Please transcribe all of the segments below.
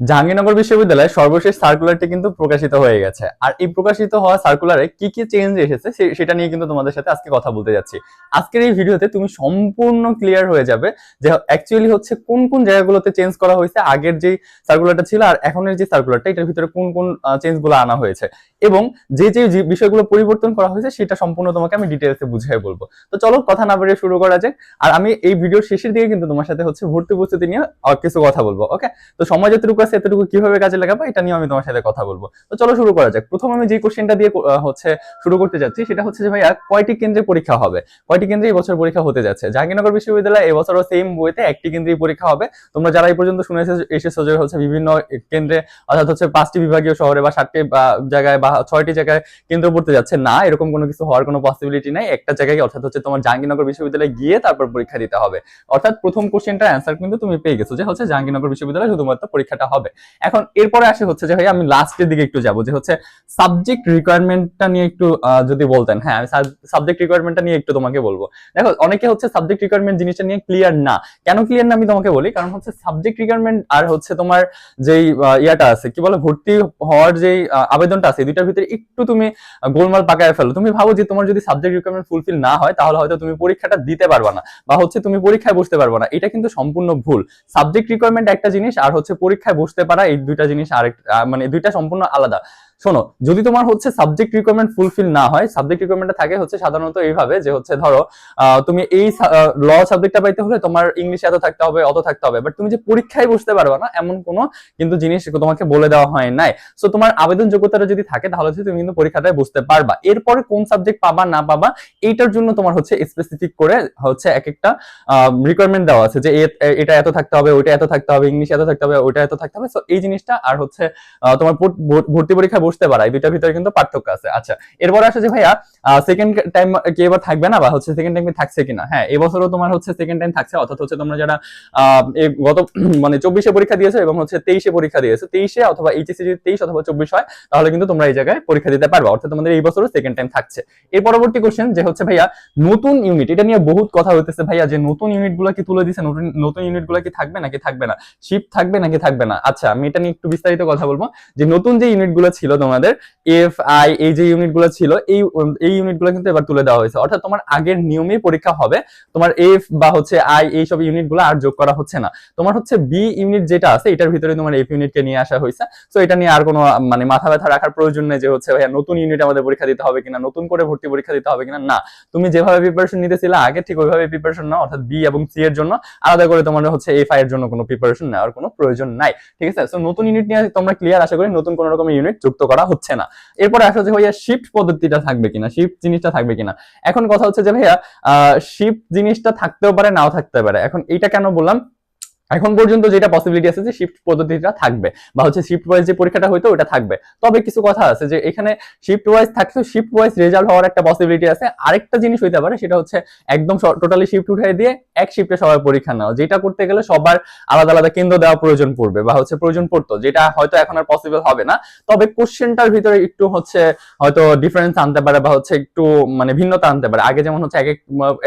জাহাঙ্গীরনগর বিশ্ববিদ্যালয়ের সর্বশেষ সার্কুলারটি কিন্তু প্রকাশিত হয়ে গেছে। আর এই প্রকাশিত হওয়া সার্কুলারে কি কি চেঞ্জ এসেছে সেটা নিয়ে কিন্তু তোমাদের সাথে আজকে কথা বলতে যাচ্ছি। আজকের এই ভিডিওতে তুমি সম্পূর্ণ ক্লিয়ার হয়ে যাবে যে অ্যাকচুয়ালি হচ্ছে কোন কোন জায়গাগুলোতে চেঞ্জ করা হয়েছে, আগের যেই সার্কুলারটা ছিল আর এখনের যে সার্কুলারটা এটার ভিতরে কোন কোন চেঞ্জগুলো আনা হয়েছে। এবং যে যে যে বিষয়গুলো পরিবর্তন করা হয়েছে, সেটা সম্পূর্ণ তোমাকে আমি ডিটেলসে বুঝিয়ে বলব। তো চলো কথা না বাড়িয়ে শুরু করা যাক। আর আমি এই ভিডিওর শেষের দিকে কিন্তু তোমার সাথে হচ্ছে ভর্তি প্রস্তুতি নিয়ে কিছু কথা বলব ওকে তো সময় যতটুকু আছে, এতটুকু কীভাবে কাজে লাগাবো, এটা নিয়ে আমি তোমার সাথে কথা বলব। তো চলো শুরু করা যাক। প্রথম আমি যে কোশ্চেনটা দিয়ে হচ্ছে শুরু করতে যাচ্ছি, সেটা হচ্ছে যে, ভাইয়া, কয়টি কেন্দ্রে পরীক্ষা হবে? কয়টি কেন্দ্রে এই বছর পরীক্ষা হতে যাচ্ছে? জাহাঙ্গীরনগর বিশ্ববিদ্যালয় এবছরও সেম বইতে একটি কেন্দ্রেই পরীক্ষা হবে। তোমরা যারা এই পর্যন্ত শুনে এসে- এসেছ যে, হচ্ছে বিভিন্ন কেন্দ্রে, অর্থাৎ হচ্ছে পাঁচটি বিভাগীয় শহরে বা সাতটি জায়গায় বা ছয়টি জায়গায় কেন্দ্র পড়তে যাচ্ছে, না, এরকম কোনো কিছু হওয়ার কোনো পসিবিলিটি নাই। একটা জায়গায়, অর্থাৎ হচ্ছে তোমার জাহাঙ্গীরনগর বিশ্ববিদ্যালয়ে গিয়ে তারপর পরীক্ষা দিতে হবে। অর্থাৎ প্রথম কোশ্চেনটার অ্যান্সার কিন্তু তুমি পেয়ে গেছো, যে হচ্ছে জাহাঙ্গীরনগর বিশ্ববিদ্যালয়ে শুধুমাত্র পরীক্ষাটা এখন এরপরে আসে হচ্ছে যে ভাই আমি লাস্টের দিকে একটু যাব, যে হচ্ছে সাবজেক্ট রিকোয়ারমেন্টটা নিয়ে একটু যদি বলতেন। হ্যাঁ আমি সাবজেক্ট রিকোয়ারমেন্টটা নিয়ে একটু তোমাকে বলব। দেখো, অনেকে হচ্ছে সাবজেক্ট রিকোয়ারমেন্ট জিনিসটা নিয়ে ক্লিয়ার না। কেন ক্লিয়ার না আমি তোমাকে বলি? কারণ হচ্ছে সাবজেক্ট রিকোয়ারমেন্ট আর হচ্ছে তোমার যেই ইয়াটা আছে, কি বলে, ভর্তি হওয়ার যেই আবেদনটা আছে দুইটার ভিতরে একটু তুমি গোলমাল পাকায় ফেলো। তুমি ভাবো যে তোমার যদি সাবজেক্ট রিকোয়ারমেন্ট ফুলফিল না হয়, তাহলে হয়তো তুমি পরীক্ষাটা দিতে পারবা না, বা হচ্ছে তুমি পরীক্ষায় বসতে পারবা না। এটা কিন্তু সম্পূর্ণ ভুল। সাবজেক্ট রিকোয়ারমেন্ট একটা জিনিস আর হচ্ছে পরীক্ষায় বসতে পারা এই দুইটা জিনিস আরেক মানে দুইটা সম্পূর্ণ আলাদা। শোনো, যদি তোমার হচ্ছে সাবজেক্ট রিকোয়ারমেন্ট ফুলফিল না হয় সাবজেক্ট রিকোয়ারমেন্টটা থাকে হচ্ছে সাধারণত এইভাবে যে হচ্ছে ধরো তুমি এই ল সাবজেক্টটা পাইতে হলে তোমার ইংলিশে এত থাকতে হবে, অত থাকতে হবে। বাট তুমি যে পরীক্ষায় বসতে পারবে না, এমন কোনো কিন্তু জিনিস তোমাকে বলে দেওয়া হয় নাই। সো তোমার আবেদন যোগ্যতাটা যদি থাকে, তাহলে তুমি কিন্তু পরীক্ষাটায় বসতে পারবা। এরপরে কোন সাবজেক্ট পাবা, না পাবা, এইটার জন্য তোমার হচ্ছে স্পেসিফিক করে হচ্ছে এক একটা রিকোয়ারমেন্ট দেওয়া আছে যে এটা এত থাকতে হবে, ওইটা এত থাকতে হবে ইংলিশ এত থাকতে হবে, ওইটা এত থাকতে হবে। সো এই জিনিসটা আর হচ্ছে তোমার ভর্তি পরীক্ষায় বসতে পারা, এই দুইটার ভিতরে কিন্তু পার্থক্য আছে। আচ্ছা এরপর আসে যে ভাইয়া সেকেন্ড টাইম কি এবার থাকবে না বা হচ্ছে সেকেন্ড টাইম থাকছে কিনা? হ্যাঁ এবছরও তোমার হচ্ছে সেকেন্ড টাইম থাকছে, অর্থাৎ হচ্ছে তোমরা যারা গত মানে চব্বিশে পরীক্ষা দিয়েছ এবং হচ্ছে তেইশে পরীক্ষা দিয়েছ, তেইশে অথবা এইচএসসি যদি তেইশ অথবা চব্বিশ হয়, তাহলে কিন্তু তোমরা এই জায়গায় পরীক্ষা দিতে পারবে। অর্থাৎ তোমাদের এই বছরও সেকেন্ড টাইম থাকছে। এর পরবর্তী কোশ্চেন যে হচ্ছে ভাইয়া, নতুন ইউনিট এটা নিয়ে বহুত কথা হইতেছে ভাইয়া, যে নতুন ইউনিটগুলো কি তুলে দিছে, নতুন নতুন ইউনিটগুলো কি থাকবে নাকি থাকবে না? শিফট থাকবে নাকি থাকবে না? আচ্ছা আমি এটা নিয়ে একটু বিস্তারিত কথা বলব। যে নতুন যে ইউনিটগুলো ছিল তোমাদের এফ আই এই যে ইউনিটগুলো ছিল, এই এই ইউনিটগুলো কিন্তু এবার তুলে দেওয়া হয়েছে। অর্থাৎ তোমার আগের নিয়মেই পরীক্ষা হবে, তোমার এফ বা হচ্ছে আই এই সব ইউনিটগুলো আর যোগ করা হচ্ছে না। তোমার হচ্ছে বি ইউনিট যেটা আছে, এটার ভিতরে তোমার এফ ইউনিট কে নিয়ে আসা হয়েছে। তো এটা নিয়ে আর কোনো মানে মাথা ব্যথা রাখার প্রয়োজন নেই যে হচ্ছে, ভাইয়া, নতুন ইউনিট আমাদের পরীক্ষা দিতে হবে কিনা, নতুন করে ভর্তি পরীক্ষা দিতে হবে কিনা? না। তুমি যেভাবে প্রিপারেশন নিতেছিলে, আগে ঠিক ওইভাবে প্রিপারেশন নাও, অর্থাৎ বি এবং সি এর জন্য। আলাদা করে তোমার হচ্ছে এফ আই এর জন্য কোনো প্রিপারেশন নেওয়ার কোনো প্রয়োজন নাই। ঠিক আছে? সো নতুন ইউনিট নিয়ে তোমরা ক্লিয়ার আশা করি নতুন কোনো রকম ইউনিট যুক্ত করা হচ্ছে না। এরপরে আসা যে ভাইয়া শিফট পদ্ধতিটা থাকবে কিনা শিফট জিনিসটা থাকবে কিনা। এখন কথা হচ্ছে যে ভাইয়া শিফট জিনিসটা থাকতেও পারে, নাও থাকতে পারে। এখন এটা কেন বললাম? এখন পর্যন্ত যেটা পসিবিলিটি আছে যে শিফট পদ্ধতিটা থাকবে বা হচ্ছে শিফট ওয়াইজ যে পরীক্ষাটা হইতো ওটা থাকবে। তবে কিছু কথা আছে যে এখানে শিফট ওয়াইজ থাকলেও শিফট ওয়াইজ রেজাল্ট হওয়ার একটা পসিবিলিটি আছে। আরেকটা জিনিস হইতে পারে সেটা হচ্ছে একদম টোটালি শিফট উঠাই দিয়ে এক শিফটে সবার পরীক্ষা নেওয়া। যেটা করতে গেলে সবার আলাদা আলাদা কেন্দ্র দেওয়া প্রয়োজন পড়বে বা হচ্ছে প্রয়োজন পড়তো, যেটা হয়তো এখন আর পসিবল হবে না। তবে কোশ্চেনটার ভিতরে একটু হচ্ছে হয়তো ডিফারেন্স আনতে পারে বা হচ্ছে একটু মানে ভিন্নতা আনতে পারে। আগে যেমন হচ্ছে এক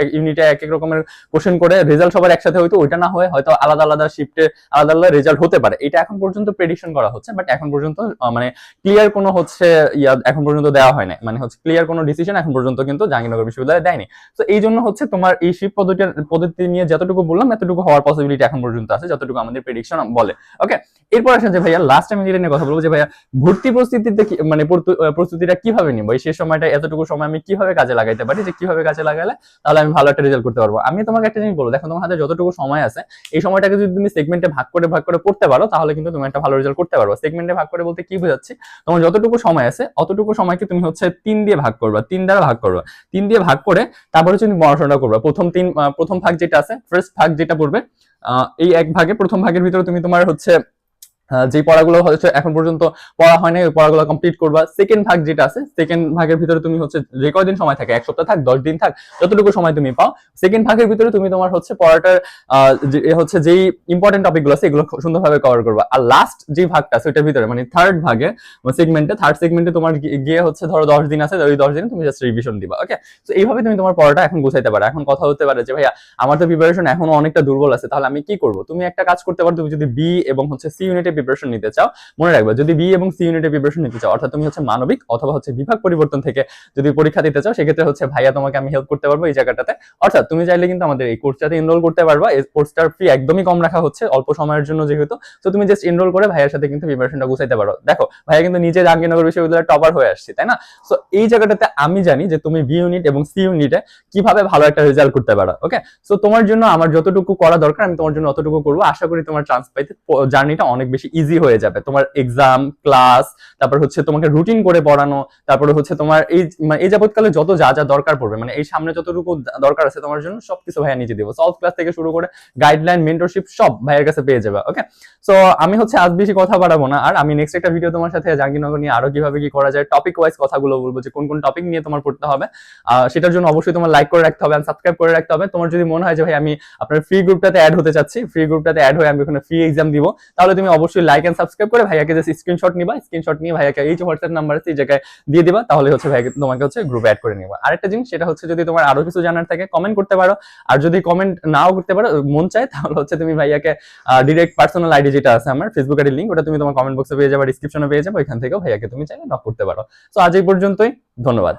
এক ইউনিটে এক এক রকমের কোশ্চেন করে রেজাল্ট সবার একসাথে হয়তো ওইটা না হয়ে হয়তো আলাদা আলাদা শিফটে আলাদা আলাদা রেজাল্ট হতে পারে। এটা এখন পর্যন্ত প্রেডিকশন করা হচ্ছে বাট এখন পর্যন্ত মানে ক্লিয়ার কোনো হচ্ছে, ইয়া, এখন পর্যন্ত দেওয়া হয় না মানে হচ্ছে ক্লিয়ার কোনো ডিসিশন এখন পর্যন্ত কিন্তু জাহাঙ্গীরনগর বিশ্ববিদ্যালয় দেয়নি। তো এই জন্য হচ্ছে তোমার এই শিফট পদ্ধতি পদ্ধতি নিয়ে যতটুকু বললাম, এতটুকু হওয়ার পসিবিলিটি এখন পর্যন্ত আছে, যতটুকু আমাদের প্রেডিকশন বলে। ওকে এরপর আসেন যে ভাইয়া লাস্ট আমি যেটা নিয়ে কথা বলব যে ভাইয়া, ভর্তি প্রস্তুতিতে মানে প্রস্তুতিটা কীভাবে নিবো? এই শেষ সময়টা এতটুকু সময় আমি কীভাবে কাজে লাগাইতে পারি? যে কীভাবে কাজে লাগালে তাহলে আমি ভালো একটা রেজাল্ট করতে পারব? আমি তোমাকে একটা জিনিস বলব, দেখো তোমার হাতে যতটুকু সময় আছে, এই সময়টাকে যদি তুমি সেগমেন্টে ভাগ করে ভাগ করে পড়তে পারো, তাহলে কিন্তু তুমি একটা ভালো রেজাল্ট করতে পারো সেগমেন্টে ভাগ করে বলতে কি বোঝাচ্ছি? তোমার যতটুকু সময় আছে, অতটুকু সময়কে তুমি হচ্ছে তিন দিয়ে ভাগ করবা, তিন দ্বারা ভাগ করবা। তিন দিয়ে ভাগ করে তারপরে তুমি পড়াশোনা করবা। প্রথম তিন প্রথম ভাগ যেটা আছে ফার্স্ট ভাগ যেটা পড়বে এই এক ভাগে, প্রথম ভাগের ভিতরে তুমি তোমার হচ্ছে যে পড়াগুলো হচ্ছে এখন পর্যন্ত পড়া হয় না ওই পড়াগুলো কমপ্লিট করবা। সেকেন্ড ভাগ যেটা আছে সেকেন্ড ভাগের ভিতরে তুমি হচ্ছে যে কয়দিন সময় থাকে? এক সপ্তাহ থাক, দশ দিন থাক, যতটুকু সময় তুমি পাও। সেকেন্ড ভাগের ভিতরে তুমি তোমার হচ্ছে পড়াটার হচ্ছে যেই ইম্পর্টেন্ট টপিকগুলো আছে, এগুলো সুন্দরভাবে কভার করবা। আর লাস্ট যে ভাগটা আছে, ওইটার ভিতরে মানে থার্ড ভাগে সেগমেন্টে থার্ড সেগমেন্টে তোমার গিয়ে হচ্ছে ধরো দশ দিন আছে, ওই দশ দিনে তুমি জাস্ট রিভিশন দিবা ওকে তো এইভাবে তুমি তোমার পড়াটা এখন গুছাইতে পারো। এখন কথা হতে পারে যে, ভাইয়া, আমার তো প্রিপারেশন এখনও অনেকটা দুর্বল আছে, তাহলে আমি কি করব? তুমি একটা কাজ করতে পারো, তুমি যদি বি এবং হচ্ছে সি ইউনিটে প্রিপারেশন নিতে চাও, মনে রাখবে যদি বি এবং সি ইউনিটে প্রিপারেশন নিতে চাও, অর্থাৎ তুমি হচ্ছে মানবিক অথবা হচ্ছে বিভাগ পরিবর্তন থেকে যদি পরীক্ষা দিতে চাও, সেক্ষেত্রে হচ্ছে ভাইয়া তোমাকে আমি হেল্প করতে পারব এই জায়গাটাতে। অর্থাৎ তুমি চাইলে কিন্তু আমাদের এই কোর্সটাতে এনরোল করতে পারবা। এই কোর্সটার ফি একদমই কম রাখা হচ্ছে অল্প সময়ের জন্য যেহেতু। তো তুমি জাস্ট এনরোল করে ভাইয়ার সাথে কিন্তু প্রিপারেশনটা গুছাইতে পারো। দেখো, ভাইয়া কিন্তু নিজে জাহাঙ্গীরনগর বিশ্ববিদ্যালয়ের টপার হয়ে আসছে, তাই না? সো এই জায়গাটাতে আমি জানি যে তুমি বি ইউনিট এবং সি ইউনিটে কীভাবে ভালো একটা রেজাল্ট করতে পারো ওকে সো তোমার জন্য আমার যতটুকু করা দরকার, আমি তোমার জন্য অতটুকু করব। আশা করি তোমার চান্স পাইতে জার্নিটা অনেক বেশি ইজি হয়ে যাবে। তোমার এক্সাম ক্লাস তারপর হচ্ছে তোমাকে রুটিন করে পড়ানো, তারপরে হচ্ছে তোমার এই মানে এই যাবৎকালে যত যা যা দরকার পড়বে মানে এই সামনে যতটুকু দরকার আছে তোমার জন্য সবকিছু ভাইয়া নিজে দিব। সলভ ক্লাস থেকে শুরু করে গাইডলাইন মেন্টরশিপ সব ভাইয়ের কাছে পেয়ে যাবে ওকে সো আমি হচ্ছে আজ বেশি কথা বাড়াবো না, আর আমি নেক্সট একটা ভিডিও তোমার সাথে জাহাঙ্গীরনগর নিয়ে আরও কীভাবে কি করা যায় টপিক ওয়াইজ কথাগুলো বলব যে কোন কোন টপিক নিয়ে তোমার পড়তে হবে। সেটার জন্য অবশ্যই তোমার লাইক করে রাখতে হবে সাবস্ক্রাইব করে রাখতে হবে। তোমার যদি মনে হয় যে ভাই আমি আপনার ফ্রি গ্রুপটাতে অ্যাড হতে চাচ্ছি ফ্রি গ্রুপটাতে অ্যাড হয়ে আমি ওখানে ফ্রি এক্সাম দিব, তাহলে তুমি অবশ্যই লাইক এন্ড সাবস্ক্রাইব করে ভাইয়াকে জাস্ট স্ক্রিনশট নিবা স্ক্রিনশট নিয়ে ভাইয়াকে এই যে হোয়াটসঅ্যাপ নাম্বার আছে, এই জায়গায় দিয়ে দিবা, তাহলে হচ্ছে ভাইয়াকে তোমাকে হচ্ছে গ্রুপে অ্যাড করে নিবা। আরেকটা জিনিস, সেটা হচ্ছে যদি তোমার আরও কিছু জানার থাকে কমেন্ট করতে পারো। আর যদি কমেন্ট নাও করতে পারো, মন চায়, তাহলে হচ্ছে তুমি ভাইয়াকে ডিরেক্ট পার্সোনাল আইডি যেটা আছে আমার ফেসবুক আইডি লিঙ্ক ওটা তুমি তোমার কমেন্ট বক্সে পেয়ে যাবে ডিসক্রিপশনে পেয়ে যাবে, ওইখান থেকেও ভাইয়াকে তুমি চাইলে নক করতে পারো। সো আজ এই পর্যন্তই, ধন্যবাদ।